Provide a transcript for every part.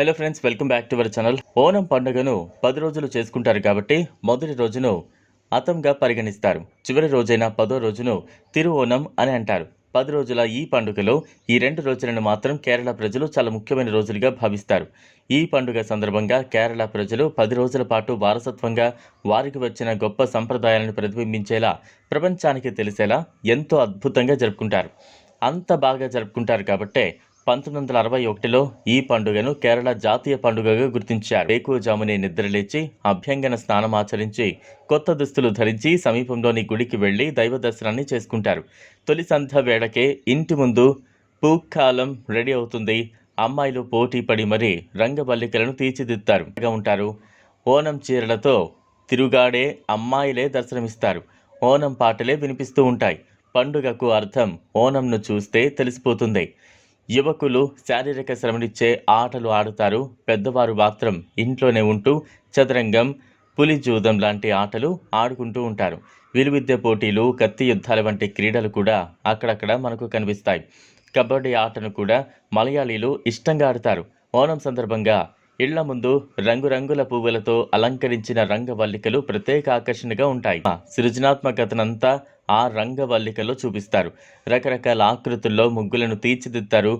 Hello friends welcome back to our channel Onam పండుగను పది రోజులు చేసుకుంటారు కాబట్టి మొదటి రోజును అతంగా పరిగణిస్తారు. చివరి రోజైన పదో రోజును తిరు ఓనం అని అంటారు. పది రోజుల ఈ పండుగలో ఈ రెండు రోజులను మాత్రం కేరళ ప్రజలు చాలా ముఖ్యమైన రోజులుగా భావిస్తారు. ఈ పండుగ సందర్భంగా కేరళ ప్రజలు పది రోజుల పాటు వారసత్వంగా వారికి వచ్చిన గొప్ప సంప్రదాయాలను ప్రతిబింబించేలా ప్రపంచానికి తెలిసేలా ఎంతో అద్భుతంగా జరుపుకుంటారు. అంత బాగా జరుపుకుంటారు కాబట్టే పంతొమ్మిది వందల అరవై ఒకటిలో ఈ పండుగను కేరళ జాతీయ పండుగగా గుర్తించారు. వేకువజామునే నిద్రలేచి అభ్యంగన స్నానం ఆచరించి కొత్త దుస్తులు ధరించి సమీపంలోని గుడికి వెళ్ళి దైవ దర్శనాన్ని చేసుకుంటారు. తొలి సంధ్య వేళకే ఇంటి ముందు పూక్కాలం రెడీ అవుతుంది. అమ్మాయిలు పోటీ పడి మరీ రంగబల్లికలను తీర్చిదిద్దుతారు. ఉంటారు. ఓనం చీరలతో తిరుగాడే అమ్మాయిలే దర్శనమిస్తారు. ఓనం పాటలే వినిపిస్తూ ఉంటాయి. పండుగకు అర్థం ఓనంను చూస్తే తెలిసిపోతుంది. యువకులు శారీరక శ్రమనిచ్చే ఆటలు ఆడుతారు. పెద్దవారు మాత్రం ఇంట్లోనే ఉంటూ చదరంగం పులిజూదం లాంటి ఆటలు ఆడుకుంటూ ఉంటారు. విలువిద్య పోటీలు కత్తి యుద్ధాల వంటి క్రీడలు కూడా అక్కడక్కడ మనకు కనిపిస్తాయి. కబడ్డీ ఆటను కూడా మలయాళీలు ఇష్టంగా ఆడతారు. ఓణం సందర్భంగా ఇళ్ళ ముందు రంగురంగుల పువ్వులతో అలంకరించిన రంగవల్లికలు ప్రత్యేక ఆకర్షణగా ఉంటాయి. ఆ సృజనాత్మకతనంతా ఆ రంగవల్లికలో చూపిస్తారు. రకరకాల ఆకృతుల్లో ముగ్గులను తీర్చిదిద్దారు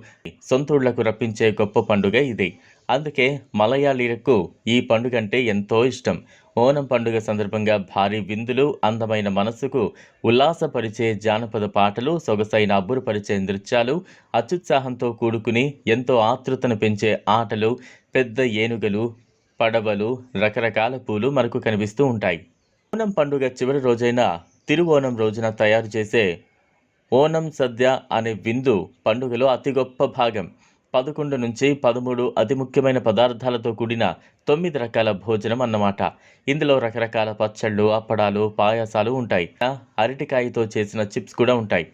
సొంతూళ్ళకు రప్పించే గొప్ప పండుగ ఇది. అందుకే మలయాళీలకు ఈ పండుగ అంటే ఎంతో ఇష్టం. ఓనం పండుగ సందర్భంగా భారీ విందులు అందమైన మనస్సుకు ఉల్లాసపరిచే జానపద పాటలు సొగసైన అబ్బురుపరిచే నృత్యాలు అత్యుత్సాహంతో కూడుకుని ఎంతో ఆతృతను పెంచే ఆటలు పెద్ద ఏనుగలు పడవలు రకరకాల పూలు మనకు కనిపిస్తూ ఉంటాయి. ఓనం పండుగ చివరి రోజైన తిరువోణం రోజున తయారు చేసే ఓనం సద్య అనే విందు పండుగలో అతి గొప్ప భాగం. పదకొండు నుంచి పదమూడు అతి ముఖ్యమైన పదార్థాలతో కూడిన తొమ్మిది రకాల భోజనం అన్నమాట. ఇందులో రకరకాల పచ్చళ్ళు అప్పడాలు పాయాసాలు ఉంటాయి. అరటికాయతో చేసిన చిప్స్ కూడా ఉంటాయి.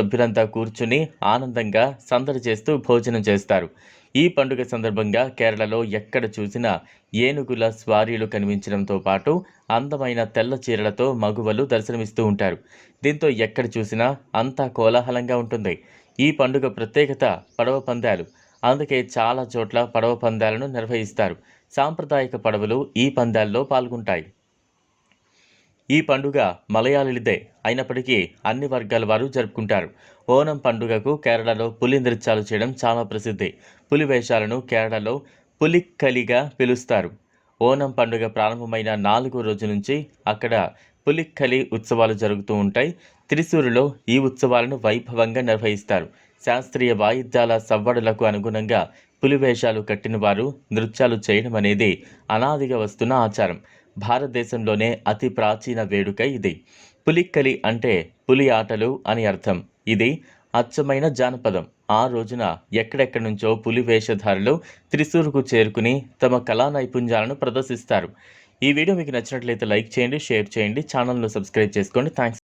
సభ్యులంతా కూర్చుని ఆనందంగా సందడి చేస్తూ భోజనం చేస్తారు. ఈ పండుగ సందర్భంగా కేరళలో ఎక్కడ చూసినా ఏనుగుల స్వారీలు కనిపించడంతో పాటు అందమైన తెల్ల చీరలతో మగువలు దర్శనమిస్తూ ఉంటారు. దీంతో ఎక్కడ చూసినా అంతా కోలాహలంగా ఉంటుంది. ఈ పండుగ ప్రత్యేకత పడవ పందాలు. అందుకే చాలా చోట్ల పడవ పందాలను నిర్వహిస్తారు. సాంప్రదాయక పడవలు ఈ పందాల్లో పాల్గొంటాయి. ఈ పండుగ మలయాళీదే అయినప్పటికీ అన్ని వర్గాల వారు జరుపుకుంటారు. ఓనం పండుగకు కేరళలో పులి నృత్యాలు చేయడం చాలా ప్రసిద్ధి. పులి వేషాలను కేరళలో పులిక్కలిగా పిలుస్తారు. ఓనం పండుగ ప్రారంభమైన నాలుగో రోజు నుంచి అక్కడ పులిక్కలి ఉత్సవాలు జరుగుతూ ఉంటాయి. త్రిశూరులో ఈ ఉత్సవాలను వైభవంగా నిర్వహిస్తారు. శాస్త్రీయ వాయిద్యాల సవ్వడులకు అనుగుణంగా పులి వేషాలు కట్టిన వారు నృత్యాలు చేయడం అనేది అనాదిగా వస్తున్న ఆచారం. భారతదేశంలోనే అతి ప్రాచీన వేడుక ఇది. పులిక్కలి అంటే పులి ఆటలు అని అర్థం. ఇది అచ్చమైన జానపదం. ఆ రోజున ఎక్కడెక్కడి నుంచో పులి వేషధారులు త్రిశూరుకు చేరుకుని తమ కళా నైపుణ్యాలను ప్రదర్శిస్తారు. ఈ వీడియో మీకు నచ్చినట్లయితే లైక్ చేయండి షేర్ చేయండి ఛానల్ను సబ్స్క్రైబ్ చేసుకోండి. థ్యాంక్స్